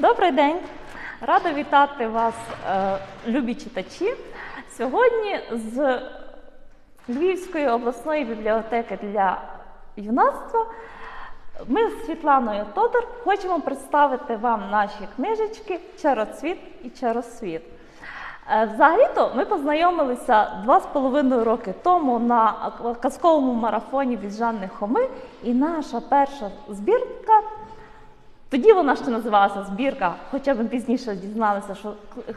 Добрий день! Рада вітати вас, е, любі читачі. Сьогодні з Львівської обласної бібліотеки для юнацтва ми з Світланою Тодор хочемо представити вам наші книжечки Чароцвіт і Чаросвіт. Е, Взагалі-то ми познайомилися два з половиною роки тому на казковому марафоні від Жанни Хоми, і наша перша збірка тоді вона ще називалася збірка, хоча ми пізніше дізналися, що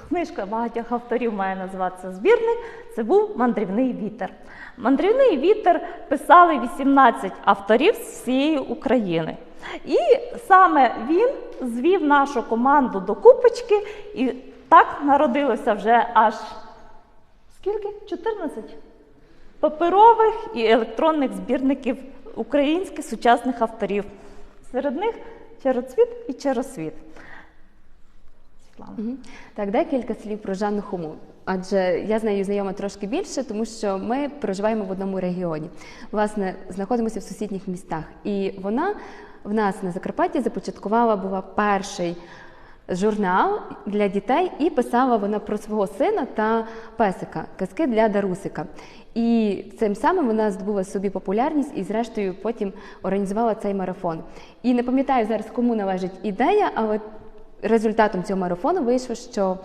книжка багатьох авторів має називатися збірник. Це був мандрівний вітер. Мандрівний вітер писали 18 авторів з всієї України. І саме він звів нашу команду до купочки, і так народилося вже аж скільки? 14 паперових і електронних збірників українських сучасних авторів. Серед них Чароцвіт і черосвіт. Мгм. Так, декілька слів про Жанну Хому. Адже я з нею знайома трошки більше, тому що ми проживаємо в одному регіоні. Власне, знаходимося в сусідніх містах. І вона в нас на Закарпатті започаткувала була перший журнал для дітей, і писала вона про свого сина та песика казки для Дарусика. І цим самим вона здобула собі популярність і, зрештою, потім організувала цей марафон. І не пам'ятаю зараз, кому належить ідея, але результатом цього марафону вийшло, що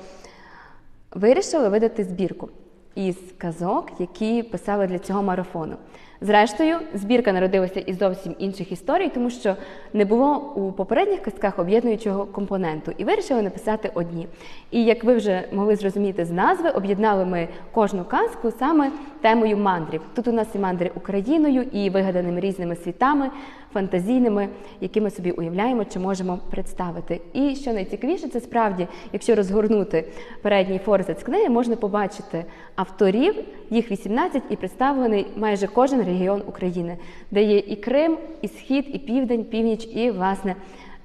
вирішили видати збірку із казок, які писали для цього марафону. Зрештою, збірка народилася із зовсім інших історій, тому що не було у попередніх казках об'єднуючого компоненту, і вирішили написати одні. І як ви вже могли зрозуміти з назви, об'єднали ми кожну казку саме темою мандрів. Тут у нас і мандри Україною, і вигаданими різними світами, фантазійними, які ми собі уявляємо, чи можемо представити. І що найцікавіше, це справді, якщо розгорнути передній форзац книги, можна побачити авторів, їх 18, і представлений майже кожен регіон України, де є і Крим, і Схід, і Південь, Північ, і власне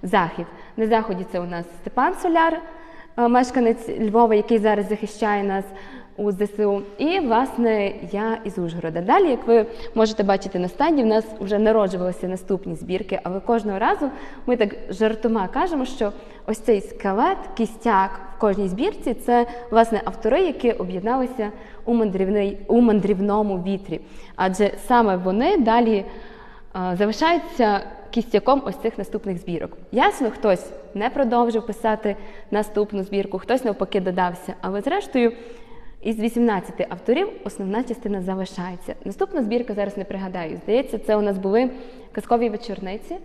Захід. На заході це у нас Степан Соляр, е, мешканець Львова, який зараз захищає нас у ЗСУ. І, власне, я із Ужгорода. Далі, як ви можете бачити на стенді, в нас вже народжувалися наступні збірки, але кожного разу ми так жартома кажемо, що ось цей скелет, кістяк кожній збірці це власне автори, які об'єдналися у мандрівний у мандрівному вітрі. Адже саме вони далі е, залишаються кістяком ось цих наступних збірок. Ясно, хтось не продовжив писати наступну збірку, хтось навпаки додався, але зрештою. Із 18 авторів основна частина залишається. Наступна збірка зараз не пригадаю. Здається, це у нас були казкові вечорниці.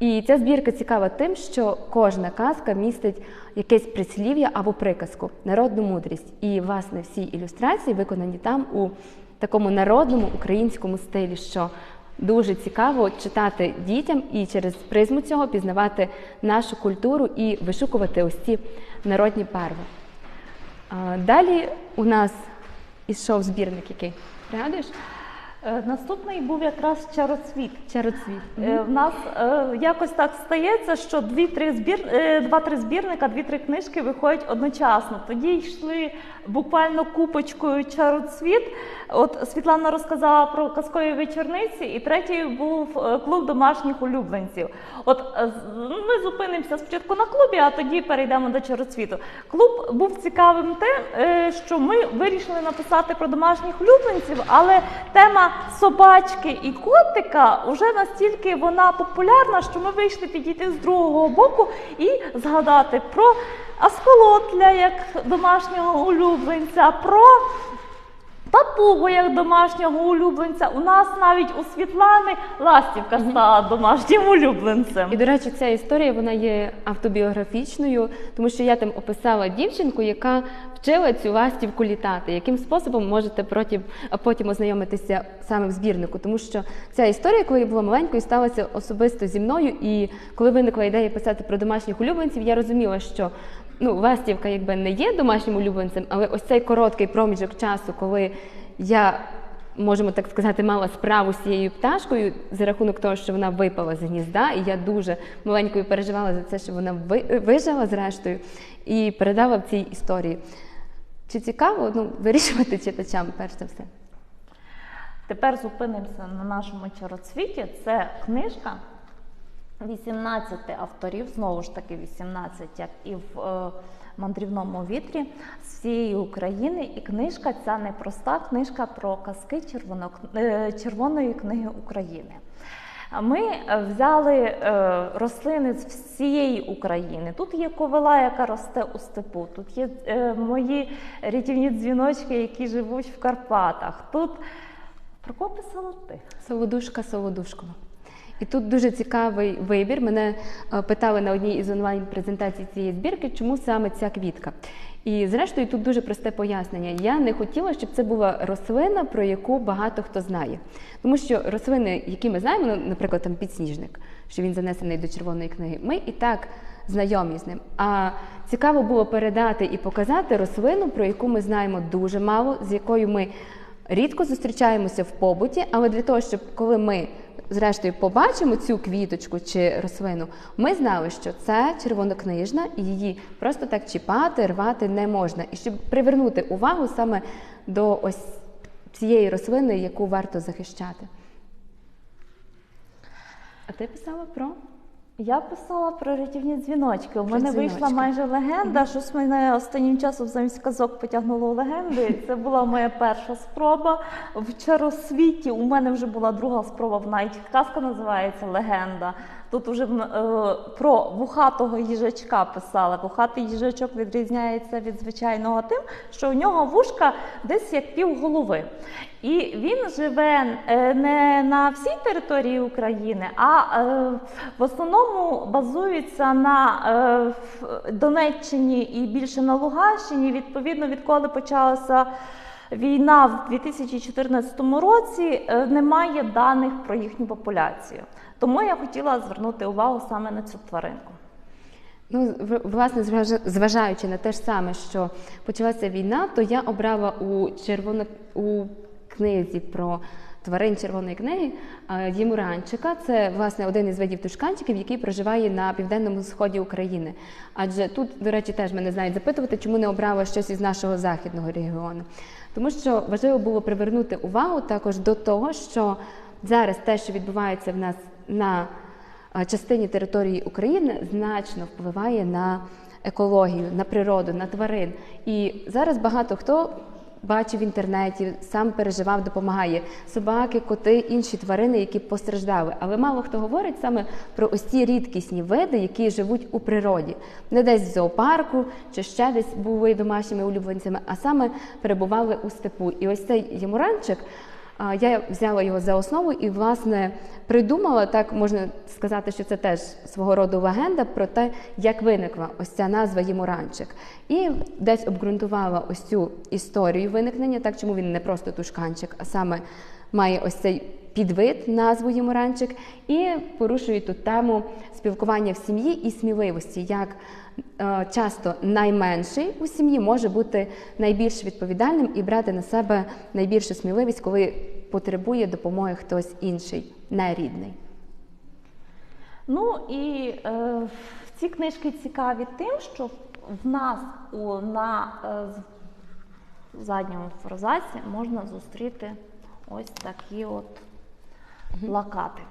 І ця збірка цікава тим, що кожна казка містить якесь прислів'я або приказку, народну мудрість. І, власне, всі ілюстрації виконані там у такому народному українському стилі, що дуже цікаво читати дітям і через призму цього пізнавати нашу культуру і вишукувати ось ці народні барви. Далі у нас ішов збірник, який пригадуєш? Е, Наступний був якраз Чароцвіт. Чароцвіт. Е, В нас е, якось так стається, що дві-три збір, два-три збірника, дві-три книжки виходять одночасно. Тоді йшли буквально купочкою чароцвіт. От Світлана розказала про казкові вечорниці, і третій був е, клуб домашніх улюбленців. От е, ми зупинимося спочатку на клубі, а тоді перейдемо до чароцвіту. Клуб був цікавим тим, е, що ми вирішили написати про домашніх улюбленців, але тема собачки і котика вже настільки вона популярна, що ми вийшли підійти з другого боку і згадати про асколотля як домашнього улюбленця, про папугу як домашнього улюбленця. У нас навіть у Світлани ластівка стала домашнім улюбленцем. І, до речі, ця історія вона є автобіографічною, тому що я там описала дівчинку, яка вчила цю ластівку літати. Яким способом можете потім, потім ознайомитися саме в збірнику? Тому що ця історія, коли я була маленькою, сталася особисто зі мною. І коли виникла ідея писати про домашніх улюбленців, я розуміла, що ну, ластівка якби не є домашнім улюбленцем, але ось цей короткий проміжок часу, коли я можемо так сказати, мала справу з цією пташкою за рахунок того, що вона випала з гнізда, і я дуже маленькою переживала за це, що вона ви- вижила зрештою і передала в цій історії. Чи цікаво ну, вирішувати читачам, перш за все? Тепер зупинимося на нашому чароцвіті. Це книжка 18 авторів, знову ж таки 18, як і в е, мандрівному вітрі з всієї України. І книжка ця непроста книжка про казки червоно, е, Червоної книги України. Ми взяли е, рослини з всієї України. Тут є ковила, яка росте у степу. Тут є е, мої рятівні дзвіночки, які живуть в Карпатах. Тут про кого писала ти? Солодушка Солодушкова. І тут дуже цікавий вибір. Мене е, питали на одній із онлайн-презентацій цієї збірки, чому саме ця квітка. І зрештою тут дуже просте пояснення. Я не хотіла, щоб це була рослина, про яку багато хто знає. Тому що рослини, які ми знаємо, ну, наприклад, там підсніжник, що він занесений до червоної книги, ми і так знайомі з ним. А цікаво було передати і показати рослину, про яку ми знаємо дуже мало, з якою ми рідко зустрічаємося в побуті, але для того, щоб коли ми зрештою побачимо цю квіточку чи рослину, ми знали, що це червонокнижна, і її просто так чіпати, рвати не можна. І щоб привернути увагу саме до ось цієї рослини, яку варто захищати. А ти писала про? Я писала про рятівні дзвіночки. У Про мене дзвіночки. вийшла майже легенда. Щось мене останнім часом замість казок потягнуло в легенди. Це була моя перша спроба в чаросвіті. У мене вже була друга спроба. Навіть казка називається Легенда. Тут уже е, про вухатого їжачка писала. Вухатий їжачок відрізняється від звичайного тим, що у нього вушка десь як півголови. І він живе е, не на всій території України, а е, в основному базується на е, Донеччині і більше на Луганщині. Відповідно, відколи почалася війна в 2014 році, е, немає даних про їхню популяцію. Тому я хотіла звернути увагу саме на цю тваринку. Ну, власне, зважаючи на те ж саме, що почалася війна, то я обрала у червоно у книзі про тварин червоної книги е, ємуранчика. Це власне один із видів тушканчиків, який проживає на південному сході України. Адже тут, до речі, теж мене знають запитувати, чому не обрала щось із нашого західного регіону. Тому що важливо було привернути увагу також до того, що зараз те, що відбувається в нас на частині території України значно впливає на екологію, на природу, на тварин. І зараз багато хто бачив в інтернеті, сам переживав, допомагає собаки, коти, інші тварини, які постраждали. Але мало хто говорить саме про ось ці рідкісні види, які живуть у природі, не десь в зоопарку чи ще десь були домашніми улюбленцями, а саме перебували у степу. І ось цей ємуранчик. Я взяла його за основу і, власне, придумала, так можна сказати, що це теж свого роду легенда про те, як виникла ось ця назва Ємуранчик. І десь обґрунтувала ось цю історію виникнення, так чому він не просто тушканчик, а саме має ось цей підвид назву Ємуранчик, і порушує тут тему спілкування в сім'ї і сміливості, як е, часто найменший у сім'ї може бути найбільш відповідальним і брати на себе найбільшу сміливість, коли потребує допомоги хтось інший, не рідний. Ну і е, ці книжки цікаві тим, що в нас у, на е, задньому форзаці можна зустріти ось такі от плакати.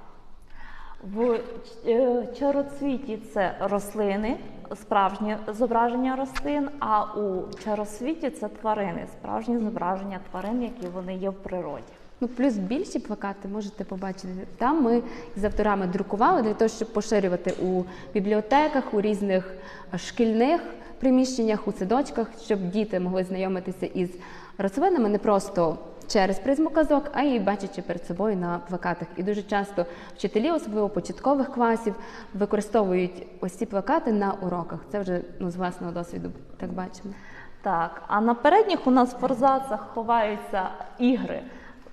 В е, чароцвіті це рослини, справжні зображення рослин, а у чаросвіті це тварини, справжні зображення тварин, які вони є в природі. Ну, плюс більші плакати можете побачити. Там ми з авторами друкували для того, щоб поширювати у бібліотеках, у різних шкільних приміщеннях, у садочках, щоб діти могли знайомитися із рослинами не просто через призму казок, а й бачачи перед собою на плакатах. І дуже часто вчителі, особливо початкових класів, використовують ось ці плакати на уроках. Це вже ну, з власного досвіду так бачимо. Так, а на передніх у нас в форзацах ховаються ігри.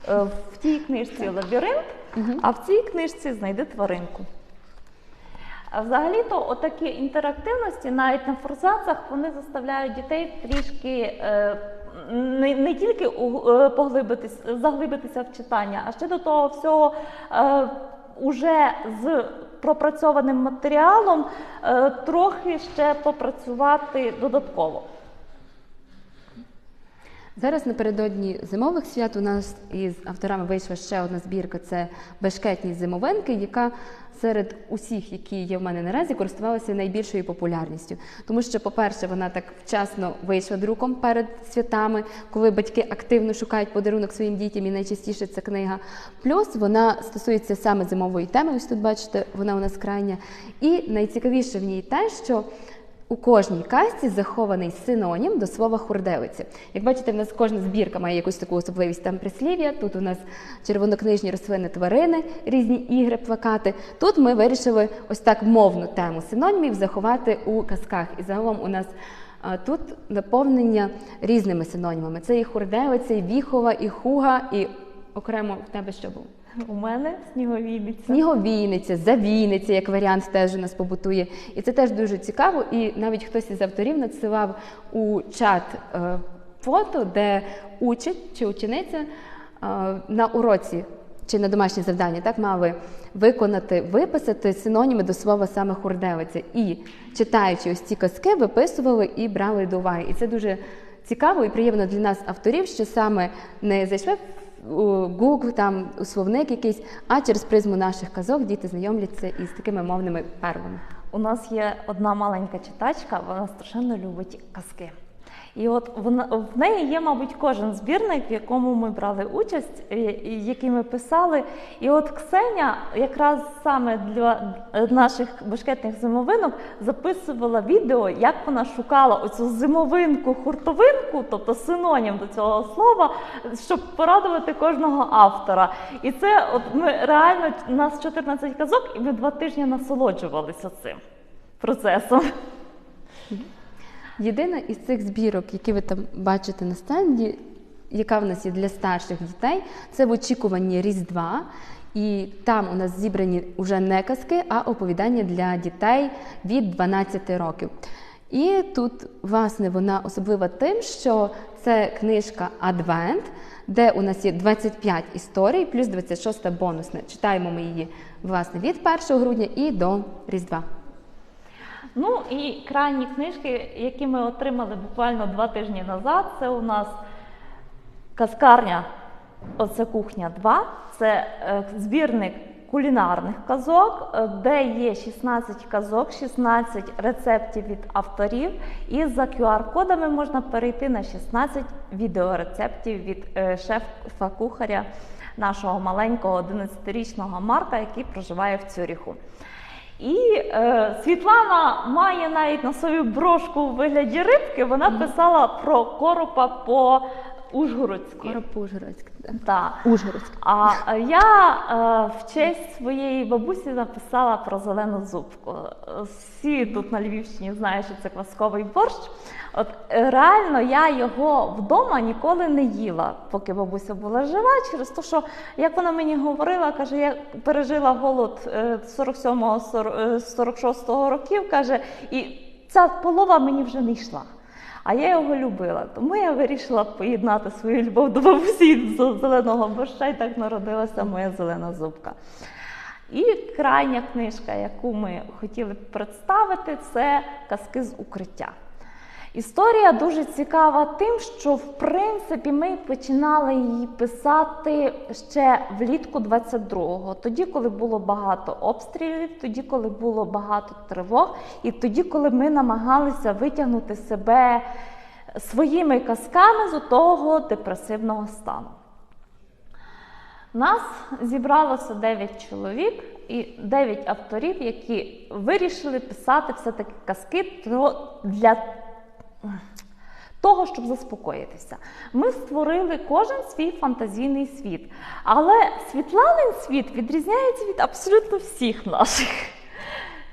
Е, В тій книжці лабіринт, а в цій книжці знайди тваринку. Взагалі-то отакі інтерактивності навіть на форзацах вони заставляють дітей трішки е, не, не тільки е, поглибитись, заглибитися в читання, а ще до того всього е, уже з пропрацьованим матеріалом е, трохи ще попрацювати додатково. Зараз напередодні зимових свят у нас із авторами вийшла ще одна збірка це бешкетні зимовинки, яка серед усіх, які є в мене наразі, користувалася найбільшою популярністю. Тому що, по-перше, вона так вчасно вийшла друком перед святами, коли батьки активно шукають подарунок своїм дітям, і найчастіше це книга. Плюс вона стосується саме зимової теми. Ось тут бачите, вона у нас крайня. І найцікавіше в ній те, що у кожній казці захований синонім до слова хурделиці. Як бачите, в нас кожна збірка має якусь таку особливість там прислів'я. Тут у нас червонокнижні рослини тварини, різні ігри, плакати. Тут ми вирішили ось так мовну тему синонімів заховати у казках. І загалом у нас тут наповнення різними синонімами. Це і хурделиця, і віхова, і хуга, і окремо в тебе що було? У мене сніговійниця. Сніговійниця, завійниця, як варіант, теж у нас побутує. І це теж дуже цікаво. І навіть хтось із авторів надсилав у чат е, фото, де учить чи учениця е, на уроці чи на домашнє завдання так мали виконати, виписати синоніми до слова саме хурделиця. І читаючи ось ці казки, виписували і брали до уваги. І це дуже цікаво і приємно для нас, авторів, що саме не зайшли у Google, там словник якийсь, а через призму наших казок діти знайомляться із такими мовними первами. У нас є одна маленька читачка, вона страшенно любить казки. І от в неї є, мабуть, кожен збірник, в якому ми брали участь, який ми писали. І от Ксеня якраз саме для наших башкетних зимовинок записувала відео, як вона шукала оцю зимовинку, хуртовинку, тобто синонім до цього слова, щоб порадувати кожного автора. І це от ми реально у нас 14 казок, і ми два тижні насолоджувалися цим процесом. Єдина із цих збірок, які ви там бачите на стенді, яка в нас є для старших дітей, це в очікуванні Різдва. І там у нас зібрані вже не казки, а оповідання для дітей від 12 років. І тут, власне, вона особлива тим, що це книжка Адвент, де у нас є 25 історій, плюс 26 бонусна. Читаємо ми її власне від 1 грудня і до Різдва. Ну і крайні книжки, які ми отримали буквально два тижні назад, це у нас казкарня Оце кухня 2. Це е, збірник кулінарних казок, е, де є 16 казок, 16 рецептів від авторів. І за QR-кодами можна перейти на 16 відеорецептів від е, шефа-кухаря нашого маленького 11-річного Марка, який проживає в Цюріху. І е, Світлана має навіть на собі брошку у вигляді рибки. Вона писала про коропа по Ужгородськи. Коропужгородськ. Так. Ужгородськ. А е, я е, в честь своєї бабусі написала про зелену зубку. Е, Всі тут на Львівщині знають, що це квасковий борщ. От е, реально я його вдома ніколи не їла, поки бабуся була жива, через те, що як вона мені говорила, каже, я пережила голод е, 47-го, 46-го років, каже, і ця полова мені вже не йшла. А я його любила, тому я вирішила поєднати свою любов до бабусі з зеленого борща, і так народилася моя зелена зубка. І крайня книжка, яку ми хотіли представити, це казки з укриття. Історія дуже цікава тим, що в принципі ми починали її писати ще влітку 22-го, тоді, коли було багато обстрілів, тоді, коли було багато тривог, і тоді, коли ми намагалися витягнути себе своїми казками з того депресивного стану. Нас зібралося 9 чоловік і 9 авторів, які вирішили писати все-таки казки для того, щоб заспокоїтися. Ми створили кожен свій фантазійний світ. Але Світланин світ відрізняється від абсолютно всіх наших.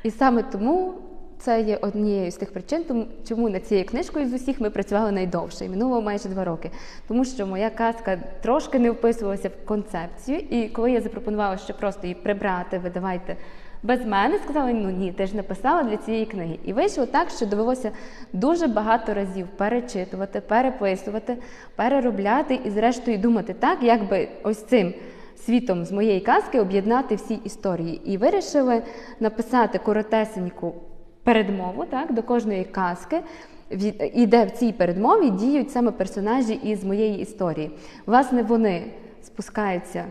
І саме тому це є однією з тих причин, чому над цією книжкою з усіх ми працювали найдовше, і минуло майже два роки. Тому що моя казка трошки не вписувалася в концепцію, і коли я запропонувала, що просто її прибрати, видавайте без мене, сказали, ну ні, ти ж написала для цієї книги. І вийшло так, що довелося дуже багато разів перечитувати, переписувати, переробляти і, зрештою, думати так, як би ось цим світом з моєї казки об'єднати всі історії. І вирішили написати коротесеньку передмову так, до кожної казки. І де в цій передмові діють саме персонажі із моєї історії. Власне, вони спускаються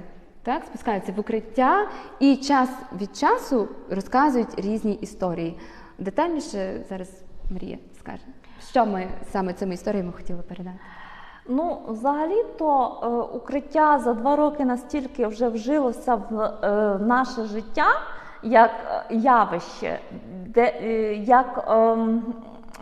так, спускаються в укриття і час від часу розказують різні історії. Детальніше зараз Марія скаже, що ми саме цими історіями хотіли передати. Ну, взагалі-то е, укриття за два роки настільки вже вжилося в е, наше життя як е, явище, де, е, як ем,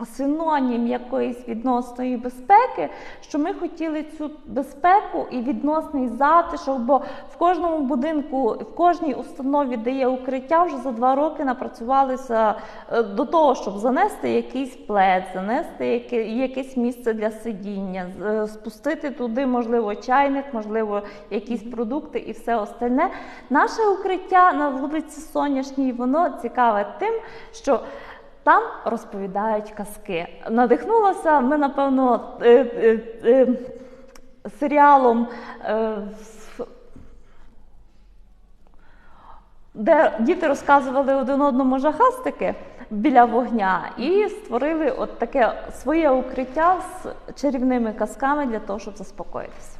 синонім якоїсь відносної безпеки, що ми хотіли цю безпеку і відносний затишок, бо в кожному будинку, в кожній установі, де є укриття, вже за два роки напрацювалися е, до того, щоб занести якийсь плед, занести якесь місце для сидіння, е, спустити туди, можливо, чайник, можливо, якісь продукти і все остальне. Наше укриття на вулиці Сонячній, воно цікаве тим, що там розповідають казки. Надихнулося ми, напевно, е, е, е, серіалом. е, де діти розказували один одному жахастики біля вогня і створили от таке своє укриття з чарівними казками для того, щоб заспокоїтися.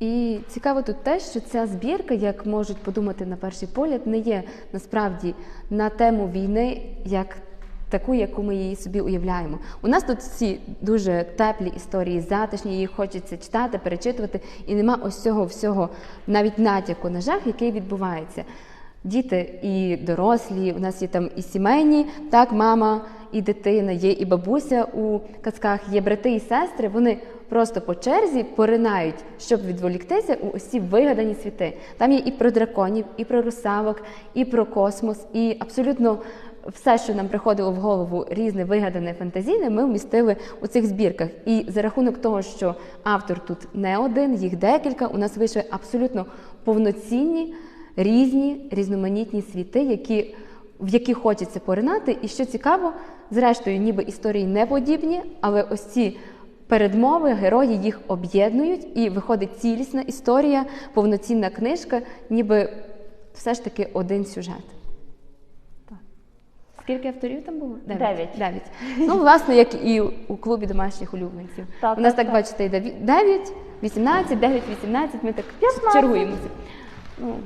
І цікаво тут те, що ця збірка, як можуть подумати на перший погляд, не є насправді на тему війни як таку, яку ми її собі уявляємо. У нас тут всі дуже теплі історії, затишні, їх хочеться читати, перечитувати, і нема ось цього всього, навіть натяку на жах, який відбувається. Діти і дорослі, у нас є там і сімейні, так, мама і дитина, є і бабуся у казках, є брати і сестри. Вони просто по черзі поринають, щоб відволіктися у ці вигадані світи. Там є і про драконів, і про русавок, і про космос, і абсолютно все, що нам приходило в голову різне вигадане фантазійне, ми вмістили у цих збірках. І за рахунок того, що автор тут не один, їх декілька, у нас вийшли абсолютно повноцінні, різні, різноманітні світи, які, в які хочеться поринати. І що цікаво, зрештою, ніби історії не подібні, але ось ці передмови, герої їх об'єднують, і виходить цілісна історія, повноцінна книжка, ніби все ж таки один сюжет. Скільки авторів там було? Дев'ять. Дев'ять. Ну, власне, як і у клубі домашніх улюбленців. Так, У нас так, так, так. бачите, йде 9, 18, 9, 18, ми так 15. чергуємося. Ну,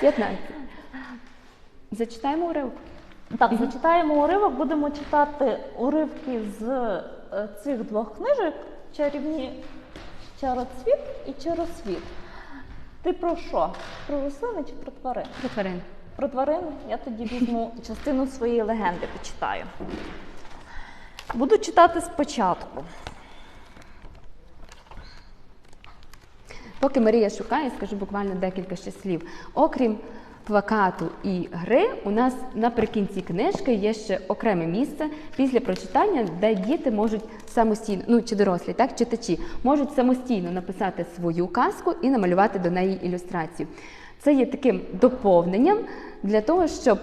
15. Зачитаємо уривок. Так, зачитаємо уривок, будемо читати уривки з цих двох книжок чарівні чароцвіт і чаросвіт. Ти про що? Про рослини чи про тварин? Про тварин. Про тварин я тоді візьму частину своєї легенди, почитаю. Буду читати спочатку. Поки Марія шукає, скажу буквально декілька ще слів. Окрім плакату і гри, у нас наприкінці книжки є ще окреме місце після прочитання, де діти можуть самостійно, ну чи дорослі, так читачі, можуть самостійно написати свою казку і намалювати до неї ілюстрацію. Це є таким доповненням для того, щоб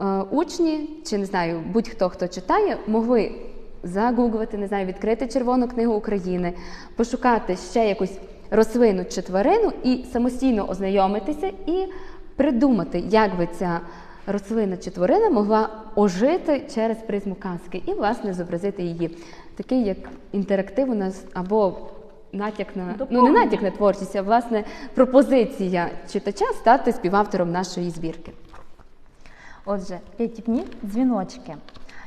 е, учні, чи не знаю, будь-хто хто читає, могли загуглити, не знаю, відкрити Червону книгу України, пошукати ще якусь рослину чи тварину і самостійно ознайомитися і придумати, як би ця рослина чи тварина могла ожити через призму казки і, власне, зобразити її. Такий як інтерактив у нас або натяк на ну не натяк на творчість, а власне пропозиція читача стати співавтором нашої збірки. Отже, п'ятібні дзвіночки.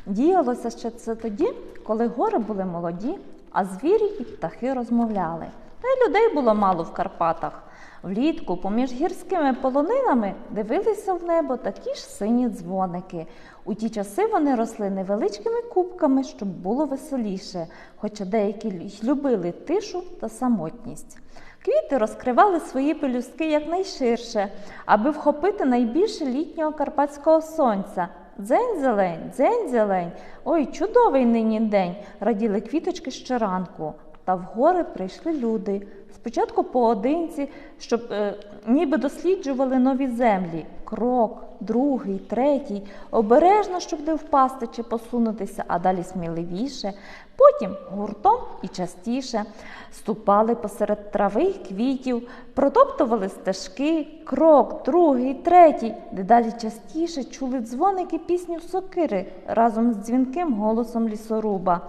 Діялося ще це тоді, коли гори були молоді, а звірі і птахи розмовляли. Та й людей було мало в Карпатах. Влітку, поміж гірськими полонинами, дивилися в небо такі ж сині дзвоники. У ті часи вони росли невеличкими кубками, щоб було веселіше, хоча деякі любили тишу та самотність. Квіти розкривали свої пелюстки якнайширше, аби вхопити найбільше літнього карпатського сонця. Дзень зелень, дзень зелень. Ой, чудовий нині день, раділи квіточки щоранку. Та в гори прийшли люди. Спочатку поодинці, щоб е, ніби досліджували нові землі. Крок, другий, третій, обережно, щоб не впасти чи посунутися, а далі сміливіше. Потім гуртом і частіше ступали посеред трави й квітів, протоптували стежки, крок, другий, третій, дедалі частіше чули дзвоники пісню сокири разом з дзвінким голосом лісоруба.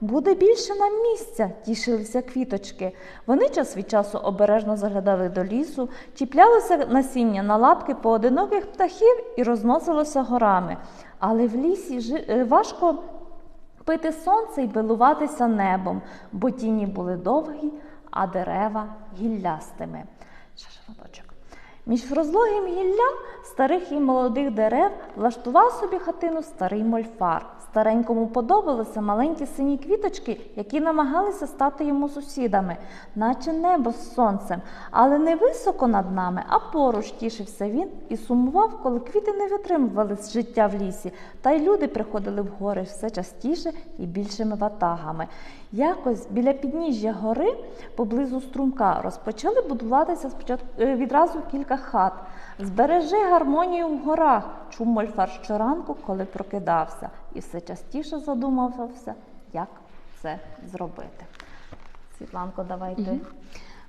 Буде більше нам місця, тішилися квіточки. Вони час від часу обережно заглядали до лісу, чіплялося насіння на лапки поодиноких птахів і розносилося горами. Але в лісі е, важко пити сонце і билуватися небом, бо тіні були довгі, а дерева гіллястими. Ще шматочок. Між розлогим гіллям старих і молодих дерев влаштував собі хатину старий мольфар. Старенькому подобалися маленькі сині квіточки, які намагалися стати йому сусідами, наче небо з сонцем, але не високо над нами, а поруч тішився він і сумував, коли квіти не витримували з життя в лісі, та й люди приходили в гори все частіше і більшими ватагами. Якось біля підніжжя гори, поблизу струмка, розпочали будуватися спочатку е, відразу кілька хат. Збережи гармонію в горах, чув мольфар щоранку, коли прокидався, і все частіше задумувався, як це зробити. Світланко, давай ти.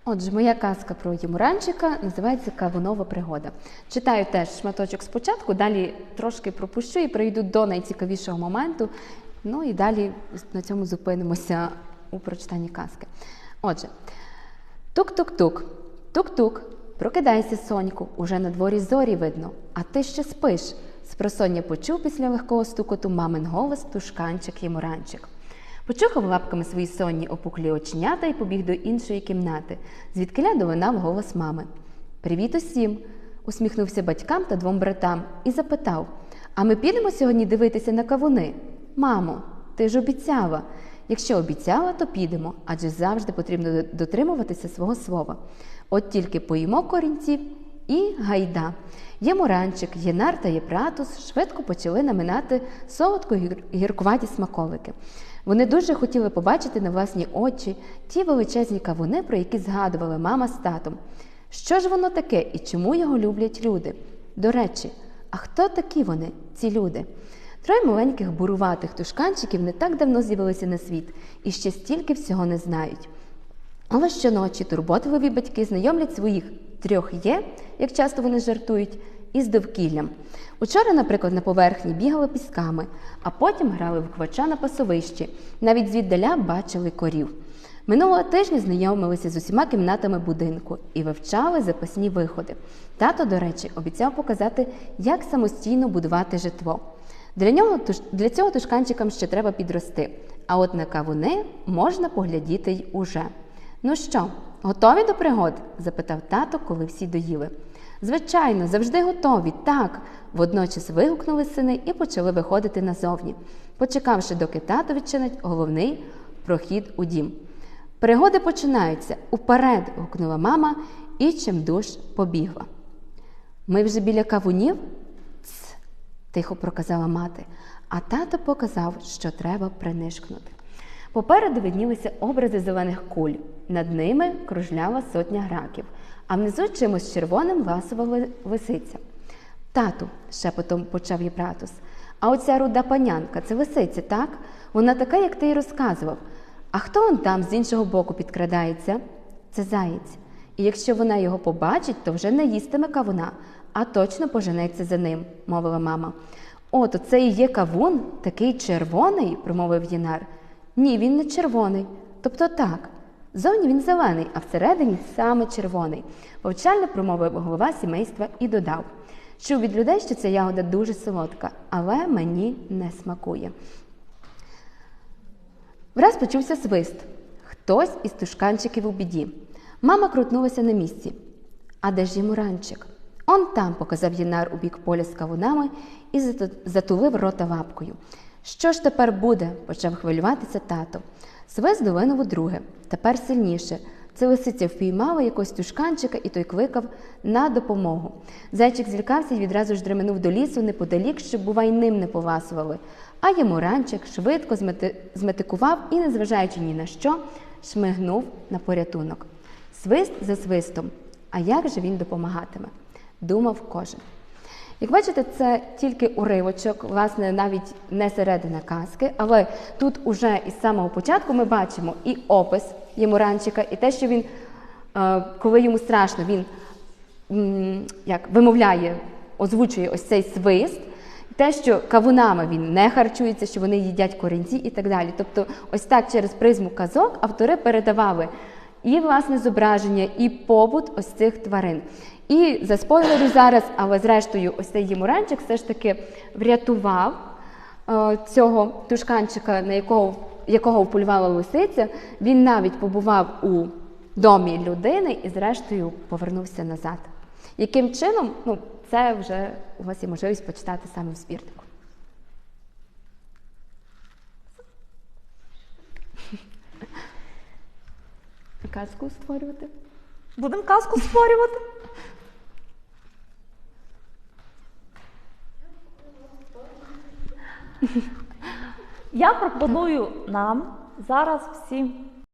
Отже, моя казка про Ємуранчика називається Кавунова пригода. Читаю теж шматочок спочатку, далі трошки пропущу і прийду до найцікавішого моменту. Ну і далі на цьому зупинимося у прочитанні казки. Отже, тук-тук-тук, тук-тук, прокидайся, соньку, уже на дворі зорі видно, а ти ще спиш. Спросоння почув після легкого стукоту мамин голос тушканчик Ємуранчик. Почухав лапками свої сонні опуклі оченята і побіг до іншої кімнати, звідкиля долинав голос мами. Привіт усім! усміхнувся батькам та двом братам і запитав: А ми підемо сьогодні дивитися на кавуни? Мамо, ти ж обіцяла. Якщо обіцяла, то підемо, адже завжди потрібно дотримуватися свого слова. От тільки поїмо корінців і гайда. Ємуранчик, Єнар та Єпратус швидко почали наминати солодко гіркуваті смаковики. Вони дуже хотіли побачити на власні очі ті величезні кавуни, про які згадували мама з татом. Що ж воно таке і чому його люблять люди? До речі, а хто такі вони, ці люди? Троє маленьких буруватих тушканчиків не так давно з'явилися на світ і ще стільки всього не знають. Але щоночі турботливі батьки знайомлять своїх трьох є, як часто вони жартують, із довкіллям. Учора, наприклад, на поверхні бігали пісками, а потім грали в квача на пасовищі, навіть звіддаля бачили корів. Минулого тижня знайомилися з усіма кімнатами будинку і вивчали запасні виходи. Тато, до речі, обіцяв показати, як самостійно будувати житло. Для нього для цього тушканчикам ще треба підрости. А от на кавуни можна поглядіти й уже. Ну що, готові до пригод? запитав тато, коли всі доїли. Звичайно, завжди готові, так. Водночас вигукнули сини і почали виходити назовні, почекавши, доки тато відчинить головний прохід у дім. Пригоди починаються. Уперед. гукнула мама і чимдуж побігла. Ми вже біля кавунів? Тихо проказала мати, а тато показав, що треба принишкнути. Попереду виднілися образи зелених куль. Над ними кружляла сотня граків, а внизу чимось червоним ласова ли- лисиця. Тату, шепотом почав Єпратус, а оця руда панянка це лисиця, так? Вона така, як ти й розказував. А хто он там з іншого боку підкрадається? Це заєць. І якщо вона його побачить, то вже не їстиме кавуна, а точно поженеться за ним, мовила мама. О, то це і є кавун, такий червоний, промовив Єнар. Ні, він не червоний. Тобто так. Зовні він зелений, а всередині саме червоний. Повчально промовив голова сімейства і додав. Чув від людей, що ця ягода дуже солодка, але мені не смакує. Враз почувся свист. Хтось із тушканчиків у біді. Мама крутнулася на місці. А де ж Ємуранчик? Он там, показав Єнар у бік поля з кавунами і затулив рота лапкою. Що ж тепер буде? почав хвилюватися тато. Свист долинув удруге, тепер сильніше. Це лисиця впіймала якогось тушканчика, і той кликав на допомогу. Зайчик злякався і відразу ж дременув до лісу неподалік, щоб, бувай, ним не повасували. А Ємуранчик швидко змети- зметикував і, незважаючи ні на що, шмигнув на порятунок. Свист за свистом. А як же він допомагатиме? Думав кожен. Як бачите, це тільки уривочок, власне, навіть не середина казки, але тут уже із самого початку ми бачимо і опис Ємуранчика, і те, що він, е, коли йому страшно, він як, вимовляє, озвучує ось цей свист. те, що кавунами він не харчується, що вони їдять корінці і так далі. Тобто, ось так через призму казок автори передавали і власне зображення, і побут ось цих тварин. І за спойлерю зараз, але зрештою, ось цей Ємуранчик все ж таки врятував е, цього тушканчика, на якого, якого вполювала лисиця. Він навіть побував у домі людини і, зрештою, повернувся назад. Яким чином, ну, це вже у вас є можливість почитати саме в збірнику. Казку створювати? Будемо казку створювати. Я пропоную нам зараз всім